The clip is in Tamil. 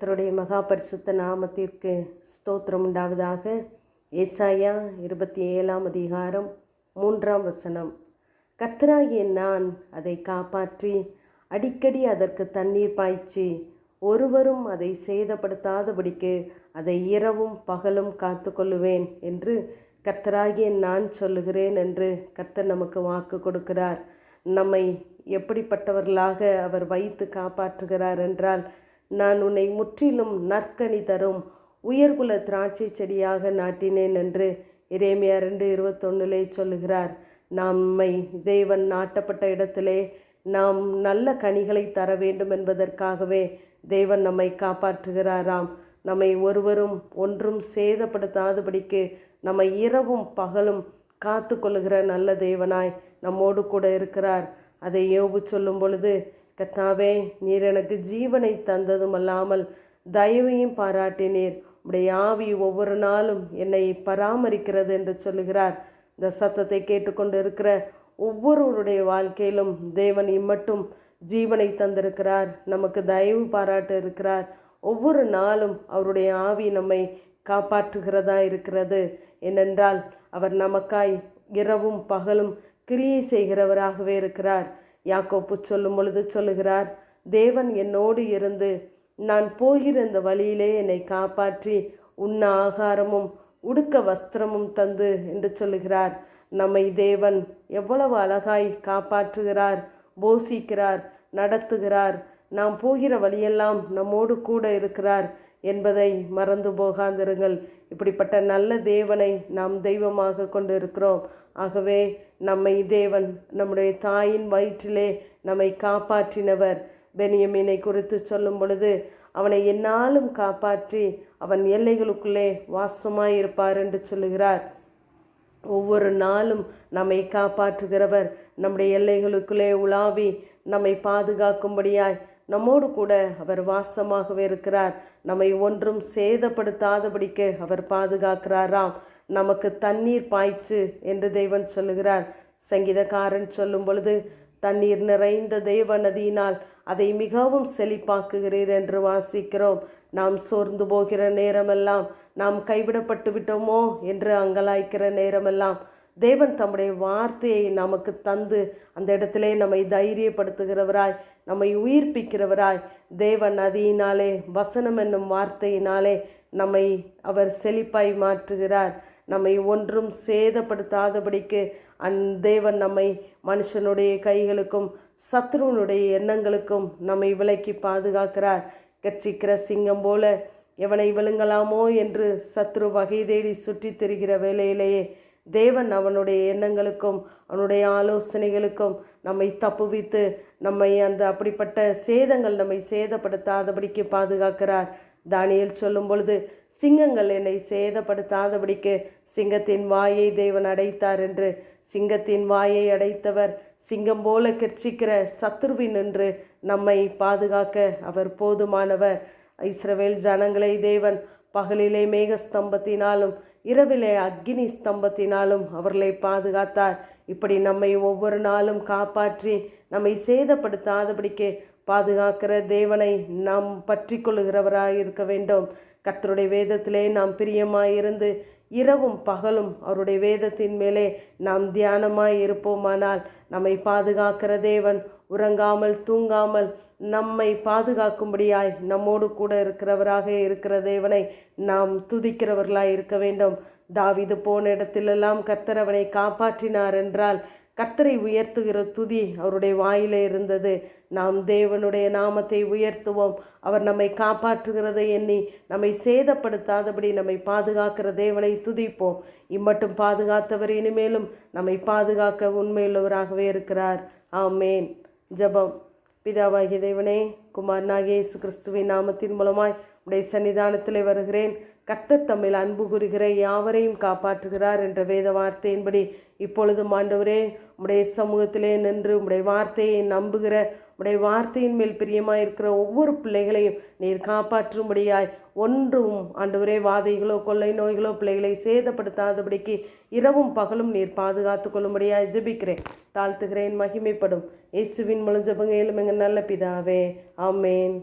கர்த்தருடைய மகா பரிசுத்த நாமத்திற்கு ஸ்தோத்திரம் உண்டாவதாக. ஏசாயா இருபத்தி ஏழாம் அதிகாரம் மூன்றாம் வசனம். கர்த்தராகிய நான் அதை காப்பாற்றி அடிக்கடி அதற்கு தண்ணீர் பாய்ச்சி ஒருவரும் அதை சேதப்படுத்தாதபடிக்கு அதை இரவும் பகலும் காத்து கொள்ளுவேன் என்று கர்த்தராகிய நான் சொல்லுகிறேன் என்று கர்த்தர் நமக்கு வாக்கு கொடுக்கிறார். நம்மை எப்படிப்பட்டவர்களாக அவர் வைத்து காப்பாற்றுகிறார் என்றால் நான் உன்னை முற்றிலும் நற்கனி தரும். உயர்குல திராட்சை செடியாக நாட்டினேன் என்று இறைமையா ரெண்டு இருபத்தொன்னுலே சொல்லுகிறார். நம்மை தேவன் நாட்டப்பட்ட இடத்திலே நாம் நல்ல கனிகளை தர வேண்டும் என்பதற்காகவே தேவன் நம்மை காப்பாற்றுகிறாராம். நம்மை ஒருவரும் ஒன்றும் சேதப்படுத்தாதபடிக்கு நம்மை இரவும் பகலும் காத்து கொள்ளுகிற நல்ல தேவனாய் நம்மோடு கூட இருக்கிறார். அதை யோபு சொல்லும் பொழுது கத்தாவே நீர் எனக்கு ஜீவனை தந்ததும் அல்லாமல் தயவையும் பாராட்டினீர். உடைய ஆவி ஒவ்வொரு நாளும் என்னை பராமரிக்கிறது என்று சொல்லுகிறார். இந்த சத்தத்தை கேட்டுக்கொண்டு இருக்கிற ஒவ்வொருவருடைய வாழ்க்கையிலும் தேவன் இம்மட்டும் ஜீவனை தந்திருக்கிறார். நமக்கு தயவு பாராட்ட இருக்கிறார். ஒவ்வொரு நாளும் அவருடைய ஆவி நம்மை காப்பாற்றுகிறதா இருக்கிறது. ஏனென்றால் அவர் நமக்காய் இரவும் பகலும் கிரியை செய்கிறவராகவே இருக்கிறார். யாக்கோப்பு சொல்லும் பொழுது சொல்லுகிறார் தேவன் என்னோடு இருந்து நான் போகிற இந்த வழியிலே என்னை காப்பாற்றி உண்ண ஆகாரமும் உடுக்க வஸ்திரமும் தந்து என்று சொல்லுகிறார். நம்மை தேவன் எவ்வளவு அழகாய் காப்பாற்றுகிறார் போஷிக்கிறார் நடத்துகிறார். நாம் போகிற வழியெல்லாம் நம்மோடு கூட இருக்கிறார். என்பதை மறந்து போகாந்திருங்கள் இப்படிப்பட்ட நல்ல தேவனை நாம் தெய்வமாக கொண்டு இருக்கிறோம் ஆகவே நம்மை தேவன் நம்முடைய தாயின் வயிற்றிலே நம்மை காப்பாற்றினவர். பெனியமீனை குறித்து சொல்லும் பொழுது அவனை என்னாலும் காப்பாற்றி அவன் எல்லைகளுக்குள்ளே வாசமாய் இருப்பார் என்று சொல்லுகிறார். ஒவ்வொரு நாளும் நம்மை காப்பாற்றுகிறவர். நம்முடைய எல்லைகளுக்குள்ளே உலாவி நம்மை பாதுகாக்கும்படியாய் நம்மோடு கூட அவர் வாசமாகவே இருக்கிறார். நம்மை ஒன்றும் சேதப்படுத்தாதபடிக்கு அவர் பாதுகாக்கிறாராம். நமக்கு தண்ணீர் பாய்ச்சு என்று தேவன் சொல்லுகிறார். சங்கீதக்காரன் சொல்லும் பொழுது தண்ணீர் நிறைந்த தேவ நதியினால் அதை மிகவும் செழிப்பாக்குகிறீர் என்று வாசிக்கிறோம். நாம் சோர்ந்து போகிற நேரமெல்லாம் நாம் கைவிடப்பட்டு விட்டோமோ? என்று அங்கலாய்க்கிற நேரமெல்லாம் தேவன் தம்முடைய வார்த்தையை நமக்கு தந்து அந்த இடத்திலே நம்மை தைரியப்படுத்துகிறவராய் நம்மை உயிர்ப்பிக்கிறவராய் தேவன் நதியினாலே வசனம் என்னும் வார்த்தையினாலே நம்மை அவர் செழிப்பாய் மாற்றுகிறார். நம்மை ஒன்றும் சேதப்படுத்தாதபடிக்கு அந் தேவன் நம்மை மனுஷனுடைய கைகளுக்கும் சத்ருவனுடைய எண்ணங்களுக்கும் நம்மை விலக்கி பாதுகாக்கிறார். கட்சிக்கிற சிங்கம் போல எவனை விழுங்கலாமோ என்று சத்ரு வகை தேடி சுற்றித் திரிகிற வேலையிலேயே தேவன் அவனுடைய எண்ணங்களுக்கும் அவனுடைய ஆலோசனைகளுக்கும் நம்மை தப்புவித்து நம்மை அந்த அப்படிப்பட்ட சேதங்கள் நம்மை சேதப்படுத்தாதபடிக்கு பாதுகாக்கிறார். தானியல் சொல்லும் பொழுது சிங்கங்கள் என்னை சேதப்படுத்தாதபடிக்கு சிங்கத்தின் வாயை தேவன் அடைத்தார் என்று. சிங்கத்தின் வாயை அடைத்தவர் சிங்கம் போல கெர்ச்சிக்கிற சத்ருவின் என்று நம்மை பாதுகாக்க அவர் போதுமானவர். இஸ்ரவேல் ஜனங்களை தேவன் பகலிலே மேகஸ்தம்பத்தினாலும் இரவிலே அக்னி ஸ்தம்பத்தினாலும் அவர்களை பாதுகாத்தார். இப்படி நம்மை ஒவ்வொரு நாளும் காப்பாற்றி நம்மை சேதப்படுத்தாதபடிக்கு பாதுகாக்கிற தேவனை நாம் பற்றி கொள்ளுகிறவராக இருக்க வேண்டும். கத்தருடைய வேதத்திலே நாம் பிரியமாயிருந்து இரவும் பகலும் அவருடைய வேதத்தின் மேலே நாம் தியானமாய் இருப்போமானால் நம்மை பாதுகாக்கிற தேவன். உறங்காமல் தூங்காமல் நம்மை பாதுகாக்கும்படியாய் நம்மோடு கூட இருக்கிறவராக இருக்கிற தேவனை நாம் துதிக்கிறவர்களாய் இருக்க வேண்டும். தாவிது போன இடத்திலெல்லாம் கர்த்தரவனை காப்பாற்றினார் என்றால் கர்த்தரை உயர்த்துகிற துதி அவருடைய வாயிலே இருந்தது. நாம் தேவனுடைய நாமத்தை உயர்த்துவோம். அவர் நம்மை காப்பாற்றுகிறதை எண்ணி நம்மை சேதப்படுத்தாதபடி நம்மை பாதுகாக்கிற தேவனை துதிப்போம். இம்மட்டும் பாதுகாத்தவர் இனிமேலும் நம்மை பாதுகாக்க உண்மையுள்ளவராகவே இருக்கிறார். ஆமேன். ஜபம். பிதாவாகிய தேவனே குமாரனாகிய இயேசு கிறிஸ்துவின் நாமத்தின் மூலமாய் உடைய சன்னிதானத்தில் வருகிறேன். கர்த்தர் தம்மில் அன்பு கூறுகிற யாவரையும் காப்பாற்றுகிறார் என்ற வேத வார்த்தையின்படி இப்பொழுதும் ஆண்டவரே உடைய சமூகத்திலே நின்று உடைய வார்த்தையை நம்புகிற உடைய வார்த்தையின் மேல் பிரியமாக இருக்கிற ஒவ்வொரு பிள்ளைகளையும் நீர் காப்பாற்றும்படியாய் ஒன்றும் ஆண்டவரே வாதைகளோ கொள்ளை நோய்களோ பிள்ளைகளை சேதப்படுத்தாதபடிக்கு இரவும் பகலும் நீர் பாதுகாத்து கொள்ளும்படியாய் ஜெபிக்கிறேன். தாழ்த்துகிறேன் மகிமைப்படும். இயேசுவின் மூலம் ஜபங்க எங்கள் நல்ல பிதாவே. ஆமேன்.